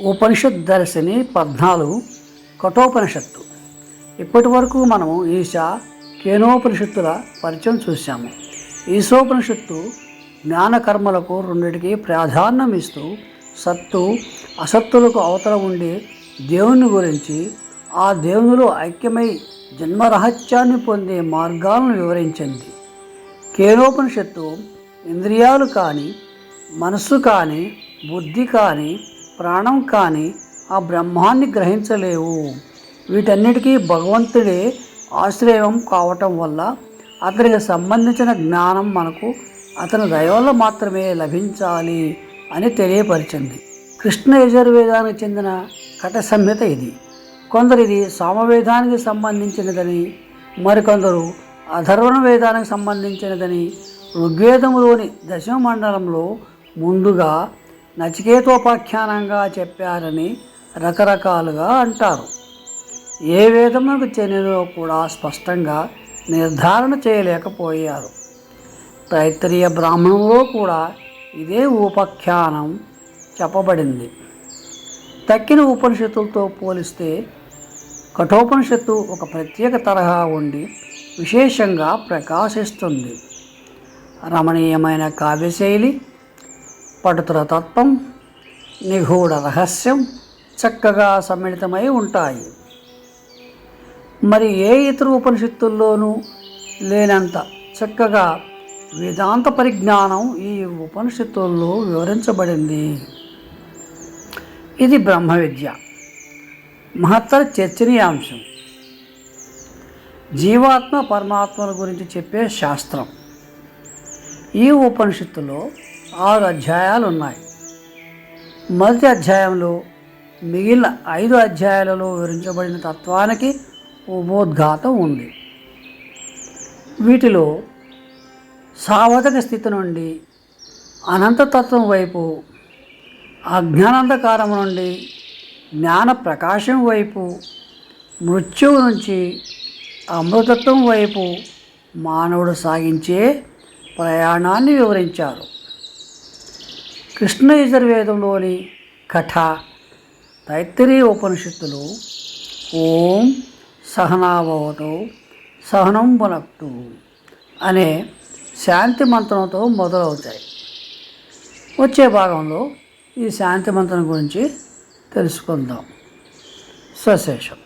ఉపనిషత్ దర్శిని పద్నాలుగు కఠోపనిషత్తు. ఇప్పటి వరకు మనము ఈశా కేనోపనిషత్తుల పరిచయం చూశాము. ఈశోపనిషత్తు జ్ఞానకర్మలకు రెండింటికి రెండిటికి ప్రాధాన్యం ఇస్తూ సత్తు అసత్తులకు అవతల ఉండే దేవుని గురించి ఆ దేవునిలో ఐక్యమై జన్మరహస్యాన్ని పొందే మార్గాలను వివరించింది. కేనోపనిషత్తు ఇంద్రియాలు కానీ మనస్సు కానీ బుద్ధి కానీ ప్రాణం కానీ ఆ బ్రహ్మాన్ని గ్రహించలేవు. వీటన్నిటికీ భగవంతుడే ఆశ్రయం కావటం వల్ల అతనికి సంబంధించిన జ్ఞానం మనకు అతని దయవల్ల మాత్రమే లభించాలి అని తెలియపరిచింది. కృష్ణ యజుర్వేదానికి చెందిన కట సంహిత ఇది. కొందరు ఇది సామవేదానికి సంబంధించినదని మరికొందరు అధర్వణ వేదానికి సంబంధించినదని ఋగ్వేదములోని దశమ మండలంలో ముందుగా నచికేతోపాఖ్యానంగా చెప్పారని రకరకాలుగా అంటారు. ఏ వేదములకు చెందినదో కూడా స్పష్టంగా నిర్ధారణ చేయలేకపోయారు. తైత్తరీయ బ్రాహ్మణంలో కూడా ఇదే ఉపాఖ్యానం చెప్పబడింది. తక్కిన ఉపనిషత్తులతో పోలిస్తే కఠోపనిషత్తు ఒక ప్రత్యేక తరహా ఉండి విశేషంగా ప్రకాశిస్తుంది. రమణీయమైన కావ్యశైలి పటుతుల తత్వం నిగూఢ రహస్యం చక్కగా సమ్మిళితమై ఉంటాయి. మరి ఏ ఇతర ఉపనిషత్తుల్లోనూ లేనంత చక్కగా వేదాంత పరిజ్ఞానం ఈ ఉపనిషత్తుల్లో వివరించబడింది. ఇది బ్రహ్మ విద్య మహత్తర చర్చనీయాంశం. జీవాత్మ పరమాత్మల గురించి చెప్పే శాస్త్రం. ఈ ఉపనిషత్తులో ఆరు అధ్యాయాలు ఉన్నాయి మొదటి అధ్యాయంలో మిగిలిన ఐదు అధ్యాయాలలో వివరించబడిన తత్వానికి ఉపోద్ఘాతం ఉంది. వీటిలో సావధక స్థితి నుండి అనంతతత్వం వైపు అజ్ఞానంధకారం నుండి జ్ఞాన ప్రకాశం వైపు మృత్యువు నుంచి అమృతత్వం వైపు మానవుడు సాగించే ప్రయాణాన్ని వివరించారు. కృష్ణ యజుర్వేదంలోని కథ తైత్తిరీ ఉపనిషత్తులు ఓం సహనాభవతు సహనం పునక్తు అనే శాంతి మంత్రంతో మొదలవుతాయి. వచ్చే భాగంలో ఈ శాంతి మంత్రం గురించి తెలుసుకుందాం. స్వశేషం